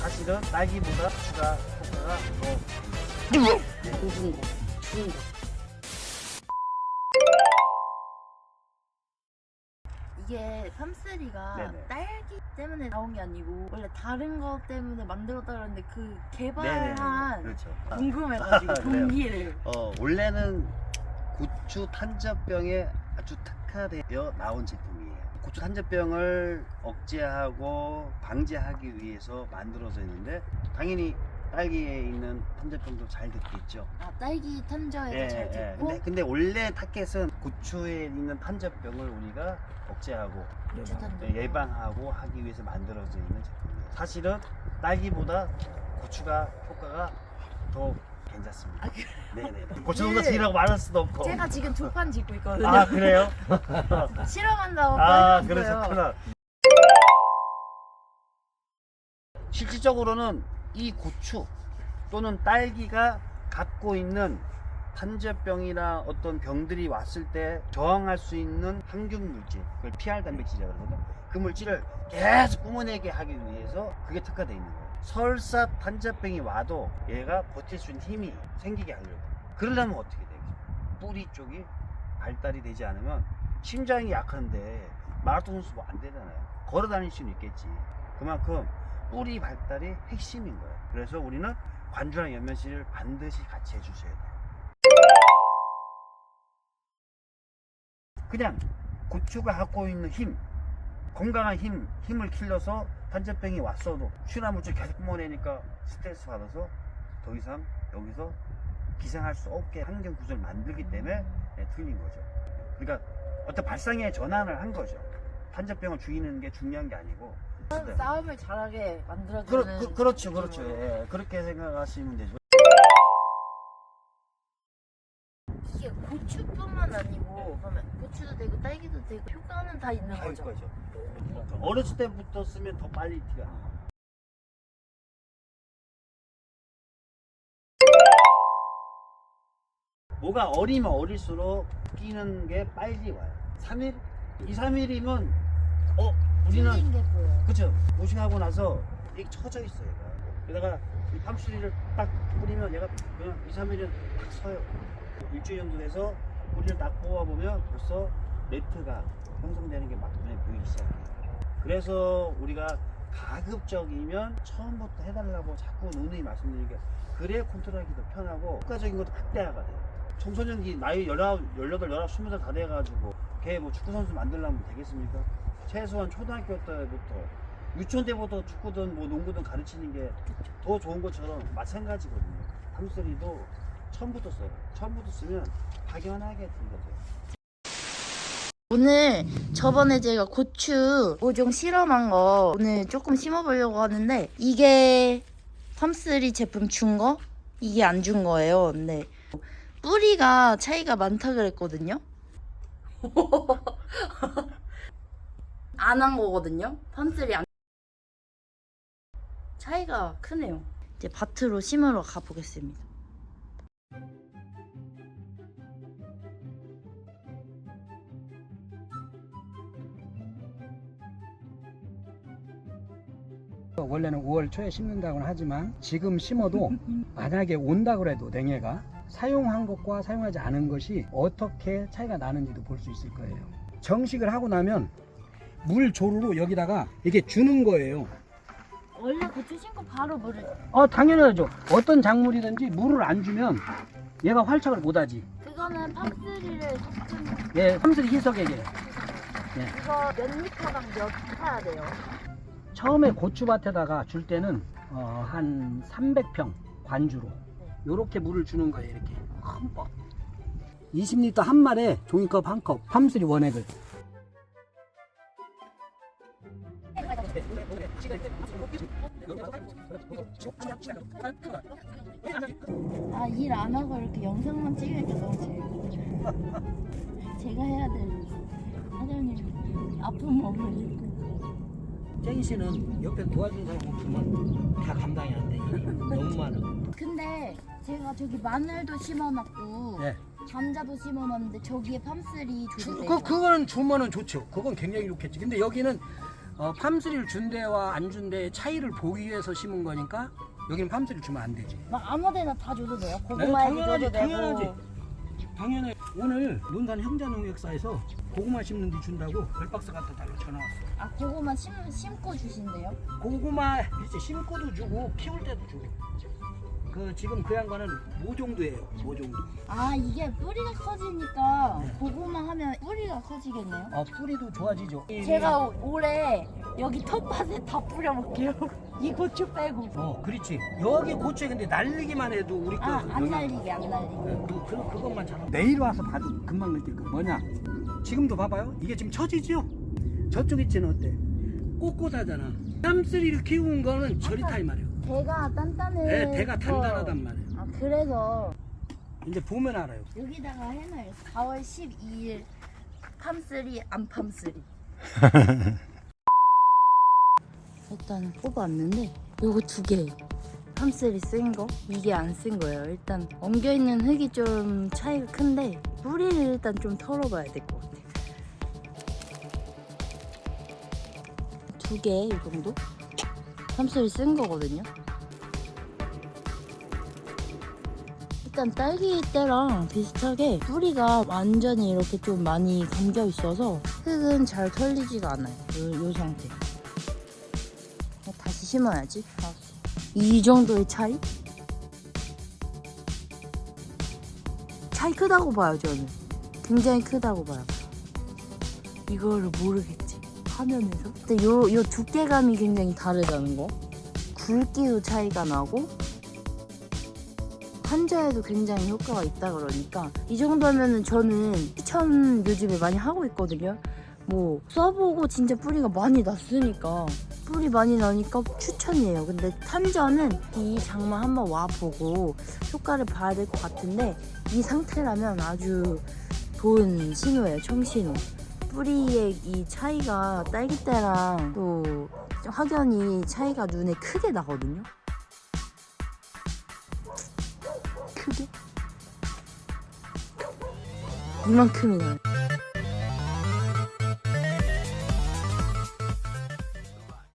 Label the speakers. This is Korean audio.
Speaker 1: 사실은 딸기보다 추가 효과가 더
Speaker 2: 죽은 거. 죽은 거.
Speaker 3: 이게 팜스리가
Speaker 1: 네네.
Speaker 3: 딸기 때문에 나온 게 아니고 원래 다른 거 때문에 만들었다 그러는데 그
Speaker 1: 네네
Speaker 3: 개발한
Speaker 1: 그렇죠. 아,
Speaker 3: 궁금해가지고? 동기를
Speaker 1: 어 원래는 고추 탄저병에 아주 특화되어 나온 제품이에요. 고추 탄저병을 억제하고 방지하기 위해서 만들어져 있는데 당연히 딸기에 있는 탄저병도 잘 듣겠죠.
Speaker 3: 아 딸기 탄저에도
Speaker 1: 예,
Speaker 3: 잘
Speaker 1: 예.
Speaker 3: 됐고
Speaker 1: 근데, 근데 원래 타켓은 고추에 있는 탄저병을 우리가 억제하고
Speaker 3: 고추 탄저
Speaker 1: 예, 예방하고 하기 위해서 만들어져 있는 제품이에요. 사실은 딸기보다 고추가 효과가 더 괜찮습니다.
Speaker 3: 아, 그-
Speaker 1: 네네. 고추보다 지라고 말할 수도 없고.
Speaker 3: 제가 지금 두 판 짓고 있거든요
Speaker 1: 아 그래요?
Speaker 3: 실험한다고
Speaker 1: 아. 그러셨구나. 실질적으로는 이 고추 또는 딸기가 갖고 있는 탄저병이나 어떤 병들이 왔을 때 저항할 수 있는 항균 물질, 그걸 PR 단백질이라고 그러거든. 그 물질을 계속 뿜어내게 하기 위해서 그게 특화되어 있는 거예요. 설사 탄저병이 와도 얘가 수 있는 힘이 생기게 하려고. 그러려면 어떻게 돼요? 뿌리 쪽이 발달이 되지 않으면 심장이 약한데 마라톤 선수 뭐안 되잖아요. 걸어 다닐 수는 있겠지. 그만큼 뿌리 발달이 핵심인 거예요. 그래서 우리는 관주랑 연면실을 반드시 같이 해주셔야 돼요. 그냥 고추가 갖고 있는 힘, 건강한 힘, 힘을 길러서 탄저병이 왔어도 슈나물질 계속 뿜어내니까 스트레스 받아서 더 이상 여기서 기생할 수 없게 환경 구조를 만들기 때문에 네, 틀린 거죠. 그러니까 어떤 발상의 전환을 한 거죠. 탄저병을 죽이는 게 중요한 게 아니고. 네.
Speaker 3: 싸움을 잘하게 만들어주는
Speaker 1: 그러, 그, 그렇죠, 그렇죠. 예, 그렇게 생각하시면 되죠.
Speaker 3: 고추뿐만 아니고 그러면 고추도 되고 딸기도 되고 효과는 다 있는
Speaker 1: 다
Speaker 3: 거죠.
Speaker 1: 거죠. 어렸을 때부터 쓰면 더 빨리 티가 나요. 뭐가 어리면 어릴수록 끼는 게 빨리 와요. 3일? 2, 3일이면 어 우리는
Speaker 3: 틀린 게 보여요.
Speaker 1: 그죠 무식하고 나서 이게 처져 있어요. 얘가. 게다가 이 팜수리를 딱 뿌리면 얘가 그냥 2, 3일은 딱 서요. 일주일 정도 돼서 뿌리를 딱 뽑아보면 벌써 네트가 형성되는 게 막 눈에 보이기 시작해요. 그래서 우리가 가급적이면 처음부터 해달라고 자꾸 누누이 말씀드리는 게 그래야 컨트롤하기 더 편하고 효과적인 것도 극대화가 돼요. 청소년기 나이 19, 18, 19, 20살 다 돼가지고 걔 뭐 축구선수 만들려면 되겠습니까? 최소한 초등학교 때부터 유치원 때부터 축구든 뭐 농구든 가르치는 게 더 좋은 것처럼 마찬가지거든요. 함수리도 처음부터 써요. 처음부터 쓰면 확연하게 들거든요.
Speaker 3: 오늘 저번에 제가 고추 5종 실험한 거 오늘 조금 심어보려고 하는데 이게 팜스리 제품 준 거? 이게 안 준 거예요. 근데 뿌리가 차이가 많다 그랬거든요. 안 한 거거든요. 팜스리 안 차이가 크네요. 이제 밭으로 심으러 가보겠습니다.
Speaker 4: 원래는 5월 초에 심는다고는 하지만 지금 심어도 만약에 온다 그래도 냉해가 사용한 것과 사용하지 않은 것이 어떻게 차이가 나는지도 볼 수 있을 거예요. 정식을 하고 나면 물 조루로 여기다가 이게 주는 거예요.
Speaker 3: 원래 고추 심고 바로 물을
Speaker 4: 어 당연하죠. 어떤 작물이든지 물을 안 주면 얘가 활착을 못하지.
Speaker 3: 그거는 팜스리를 섞은
Speaker 4: 예, 함수리 희석에게
Speaker 3: 이거 몇 리터당 몇 타야 돼요?
Speaker 4: 처음에 고추밭에다가 줄 때는 어, 한 300평 관주로 요렇게 물을 주는 거예요 이렇게. 흠뻑 20리터 한 말에 종이컵 한컵 팜스리 원액을.
Speaker 3: 아 일 안 하고 이렇게 영상만 재밌어. 제가 해야 될 사장님 몸을 잃고
Speaker 4: 쟁이 씨는 옆에 도와준 사람 없으면 다 감당이 안 돼. 너무 많아.
Speaker 3: 근데 제가 저기 마늘도 심어놨고
Speaker 4: 네.
Speaker 3: 감자도 심어놨는데 저기에 팜스리
Speaker 4: 주, 그,
Speaker 3: 돼요?
Speaker 4: 그거는 주면은 좋죠. 그건 굉장히 좋겠지. 근데 여기는 어, 팜스리를 준 데와 안 준 데의 차이를 보기 위해서 심은 거니까 여기는 팜스리를 주면 안 되지.
Speaker 3: 막 아무데나 다 줘도 돼요?
Speaker 4: 네,
Speaker 3: 고구마에도 줘도 되고
Speaker 4: 당연하지. 당연해. 오늘 논산 형자농약사에서 고구마 심는 데 준다고 열박스 갖다 달라 전화 왔어.
Speaker 3: 아 고구마 심, 심고 주신대요?
Speaker 4: 고구마 이제 심고도 주고 키울 때도 주고. 그 지금 그 양반은 모종도예요. 모종도.
Speaker 3: 아 이게 뿌리가 커지니까
Speaker 4: 네.
Speaker 3: 고구마 하면 뿌리가 커지겠네요?
Speaker 4: 어 뿌리도 좋아지죠.
Speaker 3: 제가 오- 올해 여기 텃밭에 다 뿌려볼게요 이 고추 빼고
Speaker 4: 어 그렇지. 여기 고추에 근데 날리기만 해도 우리 거
Speaker 3: 아안
Speaker 4: 영양-
Speaker 3: 날리게 안 날리게
Speaker 4: 그, 그, 그, 그것만 잘 내일 와서 봐도 금방 느낄 거 뭐냐 지금도 봐봐요 이게 지금 처지죠 저쪽 있지는 어때 꼿꼿하잖아 땀쓰리를 키운 거는 저리 타 이 말이에 요
Speaker 3: 대가 단단해.
Speaker 4: 네, 대가 단단하단 말이에요.
Speaker 3: 아 그래서
Speaker 4: 이제 보면 알아요.
Speaker 3: 여기다가 해놔요. 4월 12일 팜쓰리 안 팜쓰리. 일단 뽑아왔는데 요거 두 개. 팜쓰리 쓴 거? 이게 안 쓴 거예요. 일단 엉겨있는 흙이 좀 차이가 큰데 뿌리를 일단 좀 털어봐야 될 것 같아 두개 이 정도 팜쓰리 쓴 거거든요 일단 딸기 때랑 비슷하게 뿌리가 완전히 이렇게 좀 많이 감겨 있어서 흙은 잘 털리지가 않아요. 요, 요 상태. 어, 다시 심어야지. 아, 이 정도의 차이? 차이 크다고 봐요, 저는. 굉장히 크다고 봐요. 이거를 모르겠지. 화면에서. 근데 요, 요 두께감이 굉장히 다르다는 거. 굵기도 차이가 나고 환자에도 굉장히 효과가 있다 그러니까 이 정도면은 저는 추천 요즘에 많이 하고 있거든요. 뭐 써보고 진짜 뿌리가 많이 났으니까 뿌리 많이 나니까 추천이에요. 근데 탄저는 이 장마 한번 와보고 효과를 봐야 될 것 같은데 이 상태라면 아주 좋은 신호예요. 청신호. 뿌리의 이 차이가 딸기 때랑 또 확연히 차이가 눈에 크게 나거든요. 크게? 이만큼이 나요.